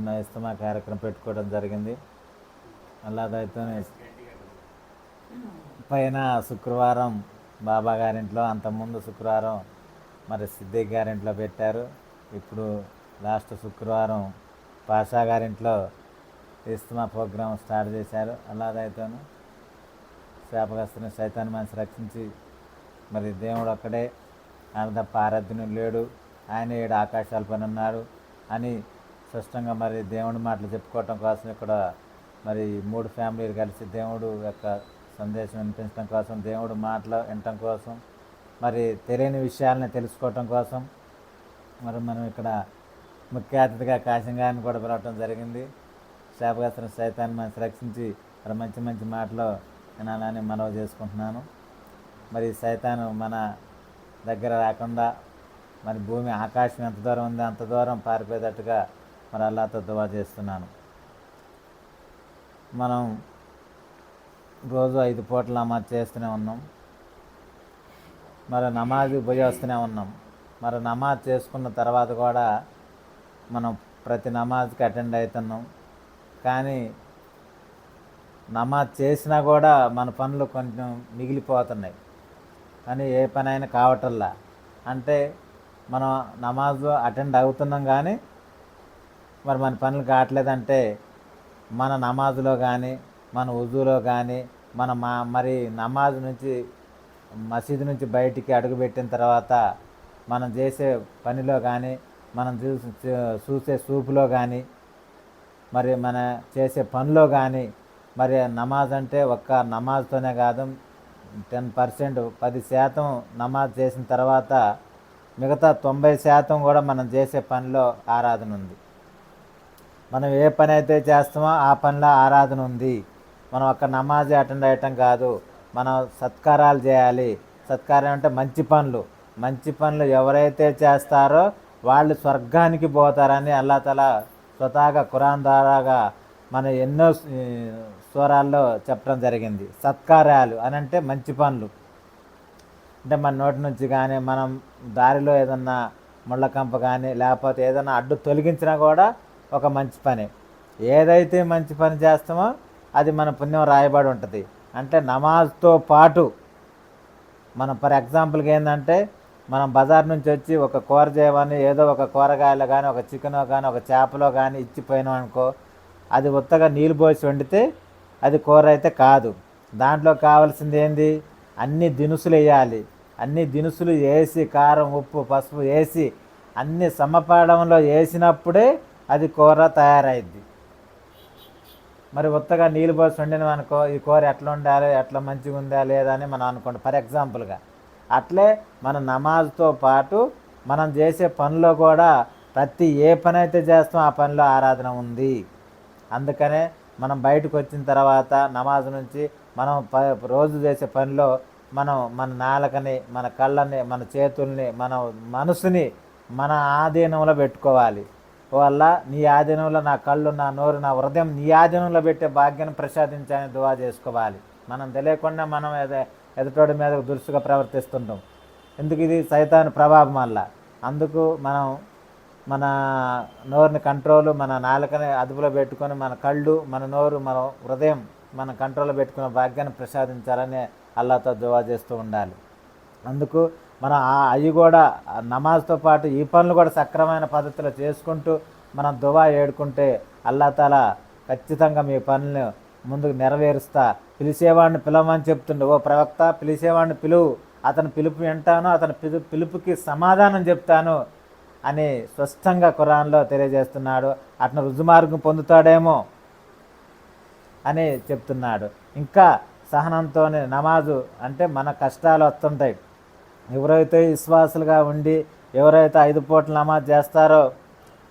చిన్న ఇస్తమా కార్యక్రమం పెట్టుకోవడం జరిగింది. అల్లాదైతేనే పైన శుక్రవారం బాబా గారింట్లో అంతకుముందు శుక్రవారం మరి సిద్దిక్ గారింట్లో పెట్టారు. ఇప్పుడు లాస్ట్ శుక్రవారం పాషా గారింట్లో ఇస్తమా ప్రోగ్రాం స్టార్ట్ చేశారు అల్లాదైతేను శాపగస్తున్న సైతాన్ని మనిషి రక్షించి మరి దేవుడు ఒక్కడే. ఆయన తప్ప ఆరాధ్యుని లేడు. ఆయన ఏడు ఆకాశాల పని ఉన్నాడు అని స్పష్టంగా మరి దేవుడి మాటలు చెప్పుకోవటం కోసం ఇక్కడ మరి మూడు ఫ్యామిలీలు కలిసి దేవుడు యొక్క సందేశం వినిపించడం కోసం దేవుడు మాటలు వినటం కోసం మరి తెలియని విషయాలని తెలుసుకోవటం కోసం మరి మనం ఇక్కడ ముఖ్య అతిథిగా కాశంగాన్ని కూడా పిలవటం జరిగింది. శాపగాస్త్ర సైతాన్ని మనసు రక్షించి మరి మంచి మంచి మాటలు వినాలని మనవి చేసుకుంటున్నాను. మరి సైతాను మన దగ్గర రాకుండా మరి భూమి ఆకాశం ఎంత దూరం ఉంది అంత దూరం పారిపోయేటట్టుగా మరి అల్లాతో దువా చేస్తున్నాను. మనం రోజు ఐదు పూటలు నమాజ్ చేస్తూనే ఉన్నాం. మరి నమాజ్ ఉపయోగిస్తూనే ఉన్నాం. మరి నమాజ్ చేసుకున్న తర్వాత కూడా మనం ప్రతి నమాజ్కి అటెండ్ అవుతున్నాం. కానీ నమాజ్ చేసినా కూడా మన పనులు కొంచెం మిగిలిపోతున్నాయి. కానీ ఏ పని అయినా కావటల్లా అంటే మనం నమాజ్ అటెండ్ అవుతున్నాం కానీ మరి మన పనులు కావట్లేదంటే మన నమాజ్లో కానీ మన ఉజులో కానీ మన మా మరి నమాజ్ నుంచి మసీదు నుంచి బయటికి అడుగుపెట్టిన తర్వాత మనం చేసే పనిలో కానీ మనం చూసి చూసే సూపులో కానీ మరి మన చేసే పనిలో కానీ మరి నమాజ్ అంటే ఒక్క నమాజ్తోనే కాదు టెన్ పర్సెంట్ పది శాతం నమాజ్ చేసిన తర్వాత మిగతా తొంభై శాతం కూడా మనం చేసే పనిలో ఆరాధన ఉంది. మనం ఏ పని అయితే చేస్తామో ఆ పనిలో ఆరాధన ఉంది. మనం ఒక్క నమాజ్ అటెండ్ అయ్యటం కాదు. మనం సత్కారాలు చేయాలి. సత్కారం అంటే మంచి పనులు. మంచి పనులు ఎవరైతే చేస్తారో వాళ్ళు స్వర్గానికి పోతారని అల్లా తల స్వతహాగా ఖురాన్ ద్వారాగా మన ఎన్నో స్వరాల్లో చెప్పడం జరిగింది. సత్కారాలు అని అంటే మంచి పనులు. అంటే మన నోటి నుంచి కానీ మనం దారిలో ఏదన్నా ముళ్ళకంప కానీ లేకపోతే ఏదన్నా అడ్డు తొలగించినా కూడా ఒక మంచి పని. ఏదైతే మంచి పని చేస్తామో అది మన పుణ్యం రాయబడి ఉంటుంది. అంటే నమాజ్తో పాటు మనం ఫర్ ఎగ్జాంపుల్కి ఏంటంటే మనం బజార్ నుంచి వచ్చి ఒక కూర చేయమని ఏదో ఒక కూరగాయలు కానీ ఒక చికెనో కానీ ఒక చేపలో కానీ ఇచ్చిపోయినాం అనుకో అది ఉత్తగా నీళ్ళు పోసి వండితే అది కూర అయితే కాదు. దాంట్లో కావాల్సింది ఏంది? అన్ని దినుసులు వేయాలి. అన్ని దినుసులు వేసి కారం ఉప్పు పసుపు వేసి అన్ని సమపాడంలో వేసినప్పుడే అది కూర తయారైద్ది. మరి ఉత్తగా నీళ్ళు పోసి వండినాం అనుకో ఈ కూర ఎట్లా ఉండాలి ఎట్లా మంచిగా ఉందా లేదా అని మనం అనుకోండి. ఫర్ ఎగ్జాంపుల్గా అట్లే మన నమాజ్తో పాటు మనం చేసే పనిలో కూడా ప్రతి ఏ పని అయితే చేస్తామో ఆ పనిలో ఆరాధన ఉంది. అందుకనే మనం బయటకు వచ్చిన తర్వాత నమాజ్ నుంచి మనం ప రోజు చేసే పనిలో మనం మన నాలుకని మన కళ్ళని మన చేతుల్ని మన మనసుని మన ఆధీనంలో పెట్టుకోవాలి. వల్ల నీ ఆధీనంలో నా కళ్ళు నా నోరు నా హృదయం నీ ఆధీనంలో పెట్టే భాగ్యాన్ని ప్రసాదించాలని దువా చేసుకోవాలి. మనం తెలియకుండా మనం ఏదో ఎదుటోడి మీద దురుసుగా ప్రవర్తిస్తుంటాం. ఎందుకు ఇది? సైతాన్ ప్రభావం వల్ల. అందుకు మనం మన నోరుని కంట్రోల్ మన నాలుకని అదుపులో పెట్టుకొని మన కళ్ళు మన నోరు మన హృదయం మన కంట్రోల్లో పెట్టుకున్న భాగ్యాన్ని ప్రసాదించాలని అల్లాతో దువా చేస్తూ ఉండాలి. అందుకు మనం ఆ అవి కూడా నమాజ్తో పాటు ఈ పనులు కూడా సక్రమైన పద్ధతిలో చేసుకుంటూ మనం దువా ఏడుకుంటే అల్లా తాల ఖచ్చితంగా మీ పనులను ముందుకు నెరవేరుస్తా. పిలిచేవాడిని పిలవమని చెప్తుండే. ఓ ప్రవక్త పిలిచేవాడిని పిలువు అతని పిలుపు వింటాను అతని పిలు పిలుపుకి సమాధానం చెప్తాను అని స్పష్టంగా ఖురాన్లో తెలియజేస్తున్నాడు. అతను రుజుమార్గం పొందుతాడేమో అని చెప్తున్నాడు. ఇంకా సహనంతోనే నమాజు అంటే మన కష్టాలు వస్తుంటాయి. ఎవరైతే విశ్వాసులుగా ఉండి ఎవరైతే ఐదు పూట్ల నమాజ్ చేస్తారో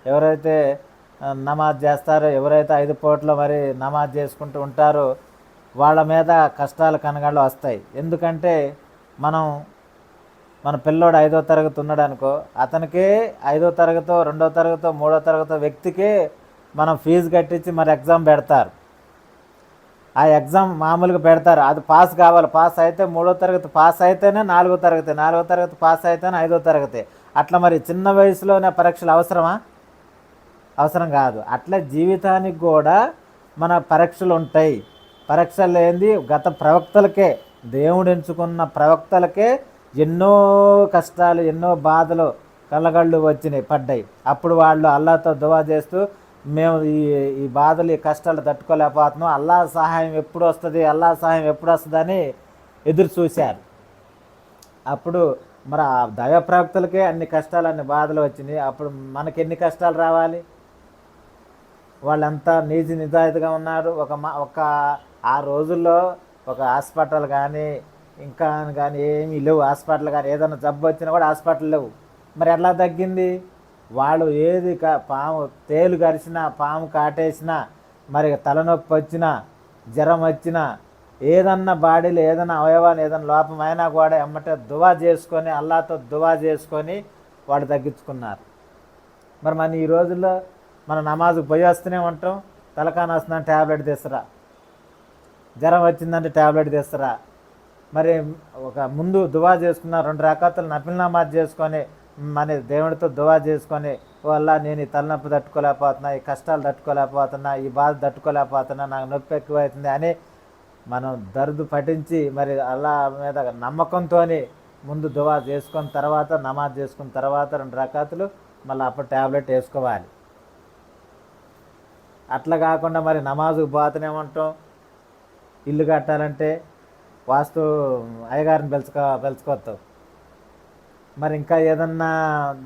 ఎవరైతే నమాజ్ చేస్తారో ఎవరైతే ఐదు పూట్ల మరి నమాజ్ చేసుకుంటూ ఉంటారో వాళ్ళ మీద కష్టాలు కనగాళ్ళు వస్తాయి. ఎందుకంటే మనం మన పిల్లోడు ఐదో తరగతి ఉన్నాడు అనుకో అతనికే ఐదో తరగతో రెండో తరగతో మూడో తరగతో వ్యక్తికే మనం ఫీజు కట్టించి మరి ఎగ్జామ్ పెడతారు. ఆ ఎగ్జామ్ మామూలుగా పెడతారు. అది పాస్ కావాలి. పాస్ అయితే మూడో తరగతి పాస్ అయితేనే నాలుగో తరగతి నాలుగో తరగతి పాస్ అయితేనే ఐదో తరగతి. అట్లా మరి చిన్న వయసులోనే పరీక్షలు అవసరమా? అవసరం కాదు. అట్లా జీవితానికి కూడా మన పరీక్షలు ఉంటాయి. పరీక్షలు ఏంది గత ప్రవక్తలకే దేవుడు ఎంచుకున్న ప్రవక్తలకే ఎన్నో కష్టాలు ఎన్నో బాధలు కళ్ళగళ్ళు వచ్చినాయి పడ్డాయి. అప్పుడు వాళ్ళు అల్లాతో దువా చేస్తూ మేము ఈ ఈ బాధలు ఈ కష్టాలు తట్టుకోలేకపోతున్నాం. అల్లా సహాయం ఎప్పుడు వస్తుంది? అల్లా సహాయం ఎప్పుడు వస్తుందని ఎదురు చూశారు. అప్పుడు మరి ఆ దైవ ప్రవక్తలకే అన్ని కష్టాలు అన్ని బాధలు వచ్చినాయి. అప్పుడు మనకి ఎన్ని కష్టాలు రావాలి? వాళ్ళంతా నీతి నిజాయితీగా ఉన్నారు. ఒక మా ఒక ఆ రోజుల్లో ఒక హాస్పిటల్ కానీ ఇంకా కానీ ఏమీ లేవు. హాస్పిటల్ కానీ ఏదైనా జబ్బు వచ్చినా కూడా హాస్పిటల్ లేవు. మరి ఎలా తగ్గింది? వాళ్ళు ఏది పాము తేలు కరిచినా పాము కాటేసినా మరి తలనొప్పి వచ్చినా జ్వరం వచ్చినా ఏదన్నా బాడీలో ఏదైనా అవయవాన్ని ఏదైనా లోపం అయినా కూడా ఎమ్మటే దువా చేసుకొని అల్లాతో దువా చేసుకొని వాడు తగ్గించుకున్నారు. మరి మన ఈ రోజుల్లో మన నమాజుకు పోయి వస్తూనే ఉంటాం. తలకాన వస్తుందని ట్యాబ్లెట్ తెస్తారా? జ్వరం వచ్చిందంటే ట్యాబ్లెట్ తెస్తారా? మరి ఒక ముందు దువా చేసుకున్న రెండు రకాతలు నపిల్ నమాజ్ చేసుకొని మన దేవుడితో దువా చేసుకొని వల్ల నేను ఈ తలనొప్పి తట్టుకోలేకపోతున్నా ఈ కష్టాలు తట్టుకోలేకపోతున్నా ఈ బాధ తట్టుకోలేకపోతున్నా నాకు నొప్పి ఎక్కువైతుంది అని మనం దర్దు పఠించి మరి అల్లా మీద నమ్మకంతో ముందు దువా చేసుకున్న తర్వాత నమాజ్ చేసుకున్న తర్వాత రెండు రకాతులు మళ్ళీ అప్పుడు ట్యాబ్లెట్ వేసుకోవాలి. అట్లా కాకుండా మరి నమాజుకు పోతూనే ఇల్లు కట్టాలంటే వాస్తు అయ్యగారిని పిలుచుకో పెంచుకొస్తావు మరి ఇంకా ఏదన్నా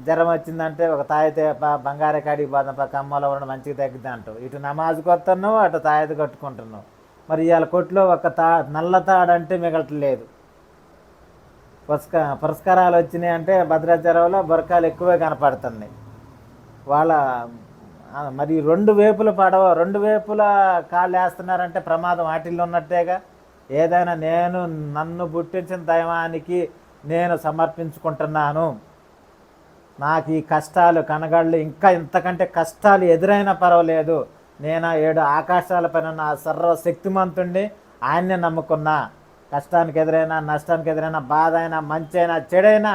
జ్వరం వచ్చిందంటే ఒక తాయితే బంగారు బంగారే కాడికి పోదాం కమ్మలో ఉండడం మంచిగా తగ్గిద్ది అంటావు ఇటు నమాజ్కి వస్తున్నావు అటు తాయిత కట్టుకుంటున్నావు. మరి ఇవాళ కొట్లో ఒక తా నల్ల తాడంటే మిగలట్లేదు. పురస్క పురస్కారాలు వచ్చినాయి అంటే భద్రాచలంలో బొరకాలు ఎక్కువే కనపడుతున్నాయి. వాళ్ళ మరి రెండు వేపుల పడవ రెండు వేపుల కాళ్ళు వేస్తున్నారంటే ప్రమాదం వాటిల్లో ఉన్నట్టేగా. ఏదైనా నేను నన్ను పుట్టించిన దైవానికి నేను సమర్పించుకుంటున్నాను. నాకు ఈ కష్టాలు కనగళ్ళు ఇంకా ఇంతకంటే కష్టాలు ఎదురైనా పర్వాలేదు. నేను ఏడు ఆకాశాల పైన నా సర్వశక్తిమంతుండి ఆయన్నే నమ్ముకున్నా. కష్టానికి ఎదురైనా నష్టానికి ఎదురైనా బాధ అయినా మంచి అయినా చెడైనా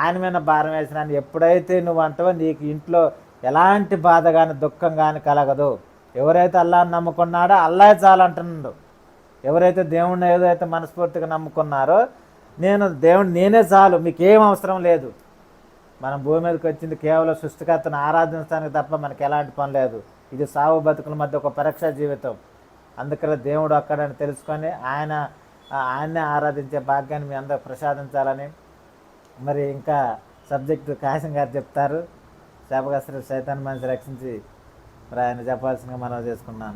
ఆయన మీద భారం వేసినా ఎప్పుడైతే నువ్వు అంటావో నీకు ఇంట్లో ఎలాంటి బాధ కానీ దుఃఖం కానీ కలగదు. ఎవరైతే అల్లాని నమ్ముకున్నాడో అల్లా చాలంటున్నాడు ఎవరైతే దేవుణ్ణి ఏదైతే మనస్ఫూర్తిగా నమ్ముకున్నారో నేను దేవుడు నేనే చాలు మీకు ఏం అవసరం లేదు. మనం భూమి మీదకి వచ్చింది కేవలం సృష్టికర్తను ఆరాధించడానికి తప్ప మనకి ఎలాంటి పని లేదు. ఇది సావు బతుకుల మధ్య ఒక పరీక్ష జీవితం. అందుకనే దేవుడు అక్కడని తెలుసుకొని ఆయన ఆయన్నే ఆరాధించే భాగ్యాన్ని మీ అందరూ ప్రసాదించాలని మరి ఇంకా సబ్జెక్టు కాశం గారు చెప్తారు. శాపగాశ్రీ సైతాన్ మనిషి రక్షించి మరి ఆయన చెప్పాల్సిందిగా మనం చేసుకున్నాను.